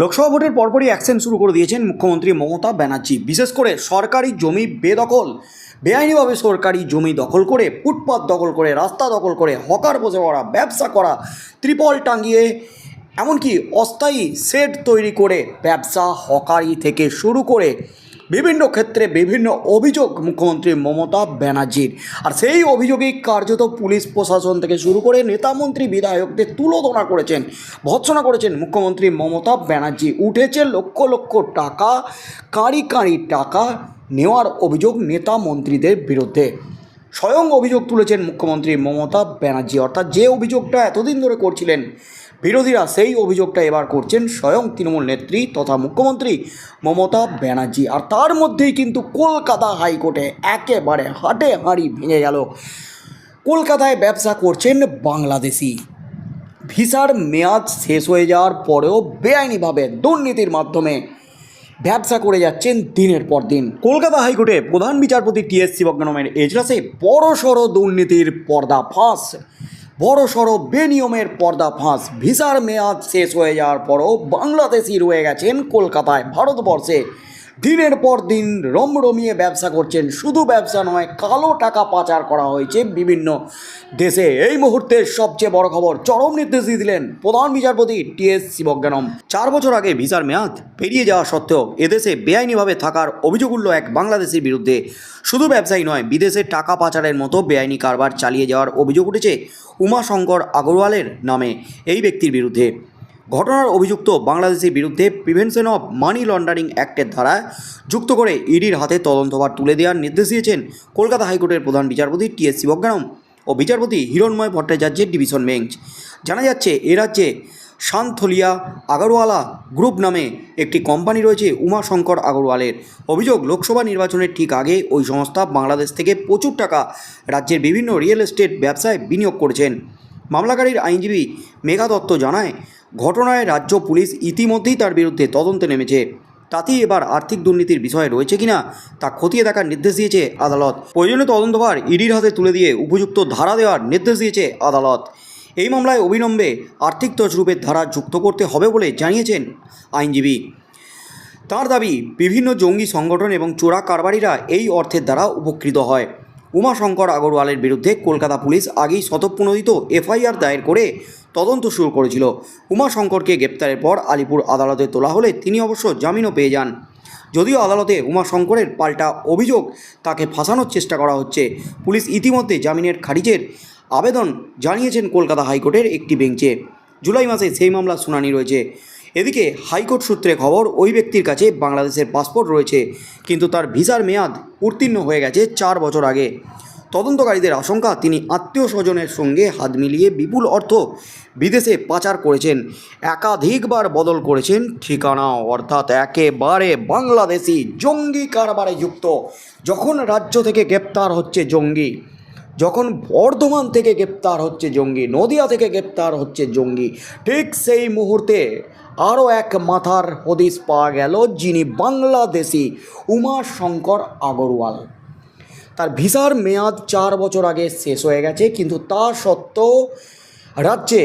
লোকসভা ভোটের পরপরই অ্যাকশন শুরু করে দিয়েছেন মুখ্যমন্ত্রী মমতা ব্যানার্জি। বিশেষ করে সরকারি জমি বেদখল। বেআইনিভাবে সরকারি জমি দখল করে, ফুটপাত দখল করে, রাস্তা দখল করে, হকার বসে পড়া, ব্যবসা করা, ত্রিপল টাঙিয়ে, এমনকি অস্থায়ী সেট তৈরি করে ব্যবসা হকারি থেকে শুরু করে বিভিন্ন ক্ষেত্রে বিভিন্ন অভিযোগ মুখ্যমন্ত্রী মমতা ব্যানার্জির। আর সেই অভিযোগেই কার্যত পুলিশ প্রশাসন থেকে শুরু করে নেতামন্ত্রী বিধায়কদের তুলোধনা করেছেন, ভৎসনা করেছেন মুখ্যমন্ত্রী মমতা ব্যানার্জি। উঠেছে লক্ষ লক্ষ টাকা, কাঁড়ি কাঁড়ি টাকা নেওয়ার অভিযোগ নেতা মন্ত্রীদের বিরুদ্ধে। স্বয়ং অভিযোগ তুলেছেন মুখ্যমন্ত্রী মমতা ব্যানার্জি। অর্থাৎ যে অভিযোগটা এতদিন ধরে করছিলেন বিরোধীরা সেই অভিযোগটা এবার করছেন স্বয়ং তৃণমূল নেত্রী তথা মুখ্যমন্ত্রী মমতা ব্যানার্জি। আর তার মধ্যেই কিন্তু কলকাতা হাইকোর্টে একেবারে হাটে হাঁড়ি ভেঙে গেল। কলকাতায় ব্যবসা করছেন বাংলাদেশি। ভিসার মেয়াদ শেষ হয়ে যাওয়ার পরেও বেআইনিভাবে দুর্নীতির মাধ্যমে ব্যবসা করে যাচ্ছেন দিনের পর দিন। কলকাতা হাইকোর্টে প্রধান বিচারপতি টি এস এজলাসে বড়সড় দুর্নীতির পর্দা ফাঁস বড় সড়ো বেনিয়মের পর্দা ফাঁস ভিসার মেয়াদ শেষ হয়ে যাওয়ার পরও বাংলাদেশি রয়ে গেছেন কলকাতায়। ভারতবর্ষে দিনের পর দিন রমরমিয়ে ব্যবসা করছেন। শুধু ব্যবসা নয়, কালো টাকা পাচার করা হয়েছে বিভিন্ন দেশে। এই মুহূর্তে সবচেয়ে বড় খবর, চরম নির্দেশ দিয়ে দিলেন প্রধান বিচারপতি টি এস শিবজ্ঞানম। চার বছর আগে ভিসার মেয়াদ পেরিয়ে যাওয়া সত্ত্বেও এদেশে বেআইনিভাবে থাকার অভিযোগ উঠল এক বাংলাদেশের বিরুদ্ধে। শুধু ব্যবসায়ী নয়, বিদেশে টাকা পাচারের মতো বেআইনি কারবার চালিয়ে যাওয়ার অভিযোগ উঠেছে উমাশঙ্কর আগরওয়ালের নামে এই ব্যক্তির বিরুদ্ধে। ঘটনার অভিযুক্ত বাংলাদেশের বিরুদ্ধে প্রিভেনশন অফ মানি লন্ডারিং অ্যাক্টের ধারা যুক্ত করে ইডির হাতে তদন্তভার তুলে দেওয়ার নির্দেশ দিয়েছেন কলকাতা হাইকোর্টের প্রধান বিচারপতি টি এস শিবজ্ঞানম ও বিচারপতি হিরণময় ভট্টাচার্যের ডিভিশন বেঞ্চ। জানা যাচ্ছে, এ রাজ্যে শান্থলিয়া আগরওয়ালা গ্রুপ নামে একটি কোম্পানি রয়েছে উমাশঙ্কর আগরওয়ালের। অভিযোগ, লোকসভা নির্বাচনের ঠিক আগে ওই সংস্থা বাংলাদেশ থেকে প্রচুর টাকা রাজ্যের বিভিন্ন রিয়েল এস্টেট ব্যবসায় বিনিয়োগ করেছেন। মামলাকারীর আইনজীবী মেঘা দত্ত জানায়, ঘটনায় রাজ্য পুলিশ ইতিমধ্যেই তার বিরুদ্ধে তদন্তে নেমেছে। তাতেই এবার আর্থিক দুর্নীতির বিষয় রয়েছে কিনা তা খতিয়ে দেখার নির্দেশ দিয়েছে আদালত। প্রয়োজনীয় তদন্তভার ইডির হাতে তুলে দিয়ে উপযুক্ত ধারা দেওয়ার নির্দেশ দিয়েছে আদালত। এই মামলায় অবিলম্বে আর্থিক তছরূপের ধারা যুক্ত করতে হবে বলে জানিয়েছেন আইনজীবী। তার দাবি, বিভিন্ন জঙ্গি সংগঠন এবং চোরা কারবারিরা এই অর্থের দ্বারা উপকৃত হয়। উমাশঙ্কর আগরওয়ালের বিরুদ্ধে কলকাতা পুলিশ আগেই স্বতঃপ্রণোদিত এফআইআর দায়ের করে তদন্ত শুরু করেছিল। উমাশঙ্করকে গ্রেপ্তারের পর আলিপুর আদালতে তোলা হলে তিনি অবশ্য জামিনও পেয়ে যান। যদিও আদালতে উমাশঙ্করের পাল্টা অভিযোগ তাকে ফাঁসানোর চেষ্টা করা হচ্ছে, পুলিশ ইতিমধ্যে জামিনের খারিজের আবেদন জানিয়েছেন কলকাতা হাইকোর্টের একটি বেঞ্চে। জুলাই মাসে সেই মামলার শুনানি রয়েছে। এদিকে হাইকোর্ট সূত্রে খবর, ওই ব্যক্তির কাছে বাংলাদেশের পাসপোর্ট রয়েছে, কিন্তু তার ভিসার মেয়াদ উত্তীর্ণ হয়ে গেছে চার বছর আগে। তদন্তকারীদের আশঙ্কা, তিনি আত্মীয় স্বজনের সঙ্গে হাত মিলিয়ে বিপুল অর্থ বিদেশে পাচার করেছেন। একাধিকবার বদল করেছেন ঠিকানা অর্থাৎ একেবারে বাংলাদেশি জঙ্গি কারবারে যুক্ত। যখন রাজ্য থেকে গ্রেপ্তার হচ্ছে জঙ্গি, যখন বর্ধমান থেকে গ্রেপ্তার হচ্ছে জঙ্গি, নদিয়া থেকে গ্রেপ্তার হচ্ছে জঙ্গি, ঠিক সেই মুহূর্তে আরও এক মাথার হদিস পাওয়া গেল, যিনি বাংলাদেশি উমাশঙ্কর আগরওয়াল। তার ভিসার মেয়াদ চার বছর আগে শেষ হয়ে গেছে, কিন্তু তা সত্ত্বেও রাজ্যে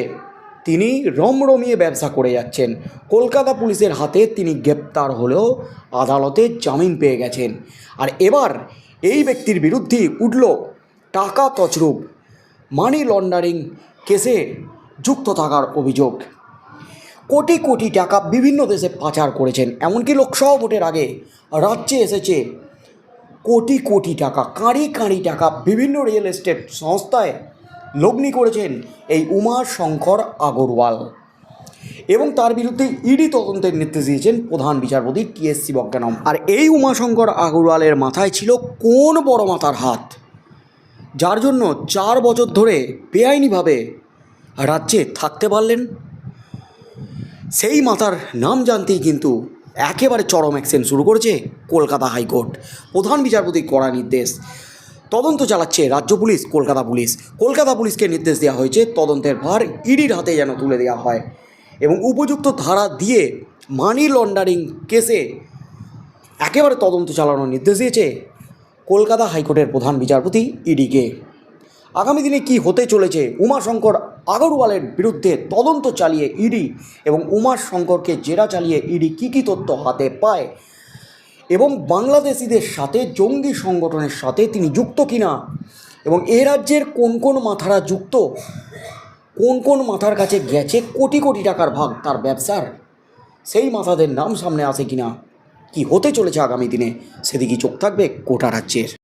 তিনি রমরমিয়ে ব্যবসা করে যাচ্ছেন। কলকাতা পুলিশের হাতে তিনি গ্রেপ্তার হলেও আদালতে জামিন পেয়ে গেছেন। আর এবার এই ব্যক্তির বিরুদ্ধে উঠল টাকা তছরূপ, মানি লন্ডারিং কেসে যুক্ত থাকার অভিযোগ। কোটি কোটি টাকা বিভিন্ন দেশে পাচার করেছেন। এমনকি লোকসভা ভোটের আগে রাজ্যে এসেছে কোটি কোটি টাকা, কাঁড়ি কাঁড়ি টাকা বিভিন্ন রিয়েল এস্টেট সংস্থায় লগ্নি করেছেন এই উমা শঙ্কর আগরওয়াল। এবং তার বিরুদ্ধে ইডি তদন্তের নির্দেশ দিয়েছেন প্রধান বিচারপতি টি এস শিবজ্ঞানম। আর এই উমাশঙ্কর আগরওয়ালের মাথায় ছিল কোন বড় মাথার হাত? যার জন্য চার বছর ধরে বেআইনিভাবে রাজ্যে থাকতে পারলেন সেই মাতার নাম জানতেই কিন্তু একেবারে চরম অ্যাকশন শুরু করেছে কলকাতা হাইকোর্ট। প্রধান বিচারপতির কড়া নির্দেশ। তদন্ত চালাচ্ছে রাজ্য পুলিশ, কলকাতা পুলিশ। কলকাতা পুলিশকে নির্দেশ দেওয়া হয়েছে তদন্তের ভার ইডির হাতে যেন তুলে দেওয়া হয় এবং উপযুক্ত ধারা দিয়ে মানি লন্ডারিং কেসে একেবারে তদন্ত চালানোর নির্দেশ দিয়েছে কলকাতা হাইকোর্টের প্রধান বিচারপতি ইডিকে। আগামী দিনে কি হতে চলেছে? উমাশঙ্কর আগরওয়ালের বিরুদ্ধে তদন্ত চালিয়ে ইডি এবং উমার শঙ্করকে জেরা চালিয়ে ইডি কী কী তথ্য হাতে পায় এবং বাংলাদেশিদের সাথে, জঙ্গি সংগঠনের সাথে তিনি যুক্ত কিনা এবং এ রাজ্যের কোন কোন মাথারা যুক্ত, কোন কোন মাথার কাছে গেছে, কোটি কোটি টাকার ভাগ তার ব্যবসার, সেই মাথাদের নাম সামনে আসে কিনা, কি হতে চলেছে আগামী দিনে সেদিকে চোখ থাকবে কোটা রাজ্যের।